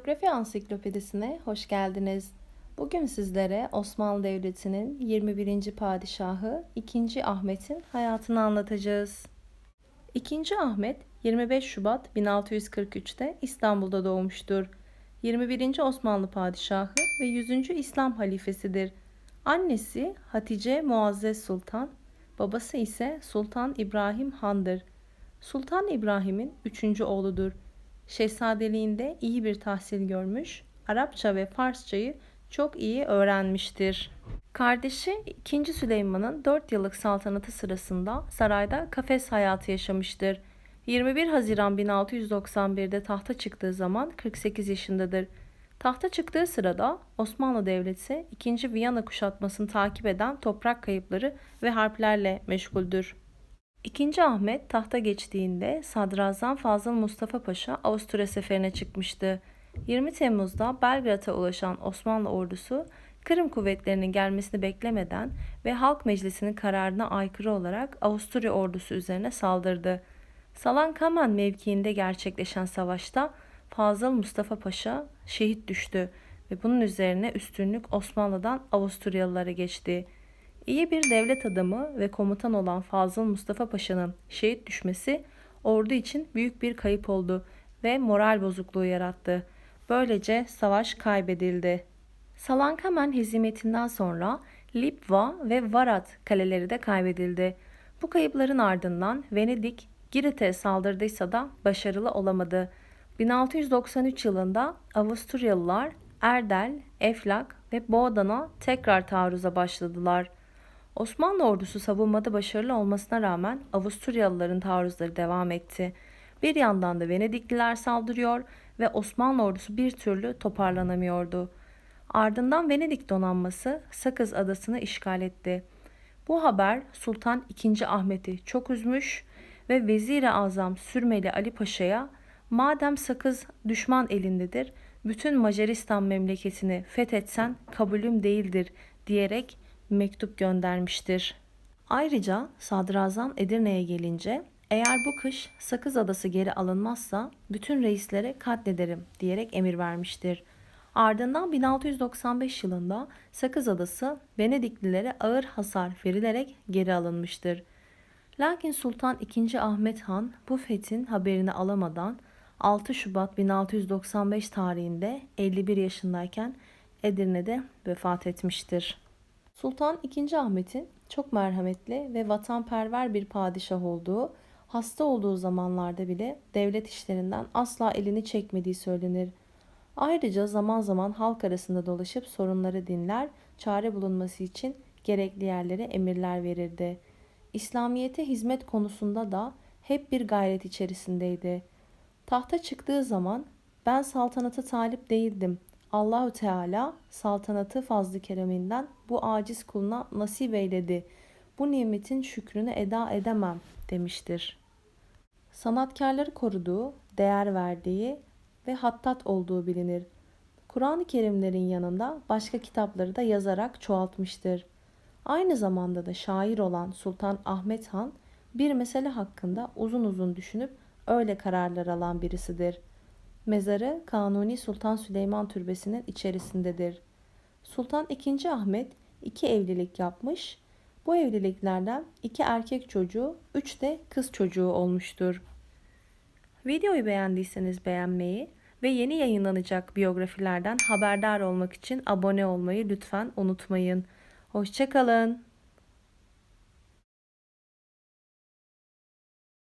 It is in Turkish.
Biyografi Ansiklopedisine hoş geldiniz. Bugün sizlere Osmanlı Devleti'nin 21. padişahı 2. Ahmet'in hayatını anlatacağız. 2. Ahmet 25 Şubat 1643'te İstanbul'da doğmuştur. 21. Osmanlı padişahı ve 100. İslam halifesidir. Annesi Hatice Muazzez Sultan, babası ise Sultan İbrahim Han'dır. Sultan İbrahim'in üçüncü oğludur. Şehzadeliğinde iyi bir tahsil görmüş, Arapça ve Farsçayı çok iyi öğrenmiştir. Kardeşi 2. Süleyman'ın 4 yıllık saltanatı sırasında sarayda kafes hayatı yaşamıştır. 21 Haziran 1691'de tahta çıktığı zaman 48 yaşındadır. Tahta çıktığı sırada Osmanlı Devleti 2. Viyana kuşatmasını takip eden toprak kayıpları ve harplerle meşguldür. İkinci Ahmet tahta geçtiğinde Sadrazam Fazıl Mustafa Paşa Avusturya seferine çıkmıştı. 20 Temmuz'da Belgrad'a ulaşan Osmanlı ordusu Kırım kuvvetlerinin gelmesini beklemeden ve Halk Meclisi'nin kararına aykırı olarak Avusturya ordusu üzerine saldırdı. Salankaman mevkiinde gerçekleşen savaşta Fazıl Mustafa Paşa şehit düştü ve bunun üzerine üstünlük Osmanlı'dan Avusturyalılara geçti. İyi bir devlet adamı ve komutan olan Fazıl Mustafa Paşa'nın şehit düşmesi ordu için büyük bir kayıp oldu ve moral bozukluğu yarattı. Böylece savaş kaybedildi. Salankamen hezimetinden sonra Lipva ve Varat kaleleri de kaybedildi. Bu kayıpların ardından Venedik Girit'e saldırdıysa da başarılı olamadı. 1693 yılında Avusturyalılar Erdel, Eflak ve Boğdan'a tekrar taarruza başladılar. Osmanlı ordusu savunmada başarılı olmasına rağmen Avusturyalıların taarruzları devam etti. Bir yandan da Venedikliler saldırıyor ve Osmanlı ordusu bir türlü toparlanamıyordu. Ardından Venedik donanması Sakız adasını işgal etti. Bu haber Sultan II. Ahmet'i çok üzmüş ve Vezir-i Azam Sürmeli Ali Paşa'ya madem Sakız düşman elindedir, bütün Macaristan memleketini fethetsen kabulüm değildir diyerek mektup göndermiştir. Ayrıca Sadrazam Edirne'ye gelince eğer bu kış Sakız Adası geri alınmazsa bütün reislere katlederim diyerek emir vermiştir. Ardından 1695 yılında Sakız Adası Venediklilere ağır hasar verilerek geri alınmıştır. Lakin Sultan II. Ahmet Han bu fethin haberini alamadan 6 Şubat 1695 tarihinde 51 yaşındayken Edirne'de vefat etmiştir. Sultan II. Ahmet'in çok merhametli ve vatanperver bir padişah olduğu, hasta olduğu zamanlarda bile devlet işlerinden asla elini çekmediği söylenir. Ayrıca zaman zaman halk arasında dolaşıp sorunları dinler, çare bulunması için gerekli yerlere emirler verirdi. İslamiyete hizmet konusunda da hep bir gayret içerisindeydi. Tahta çıktığı zaman ben saltanata talip değildim. Allahü Teala saltanatı fazlı kereminden bu aciz kuluna nasip eyledi. Bu nimetin şükrünü eda edemem demiştir. Sanatkarları koruduğu, değer verdiği ve hattat olduğu bilinir. Kur'an-ı Kerimlerin yanında başka kitapları da yazarak çoğaltmıştır. Aynı zamanda da şair olan Sultan Ahmet Han bir mesele hakkında uzun uzun düşünüp öyle kararlar alan birisidir. Mezarı Kanuni Sultan Süleyman Türbesi'nin içerisindedir. Sultan II. Ahmet iki evlilik yapmış. Bu evliliklerden iki erkek çocuğu, üç de kız çocuğu olmuştur. Videoyu beğendiyseniz beğenmeyi ve yeni yayınlanacak biyografilerden haberdar olmak için abone olmayı lütfen unutmayın. Hoşçakalın.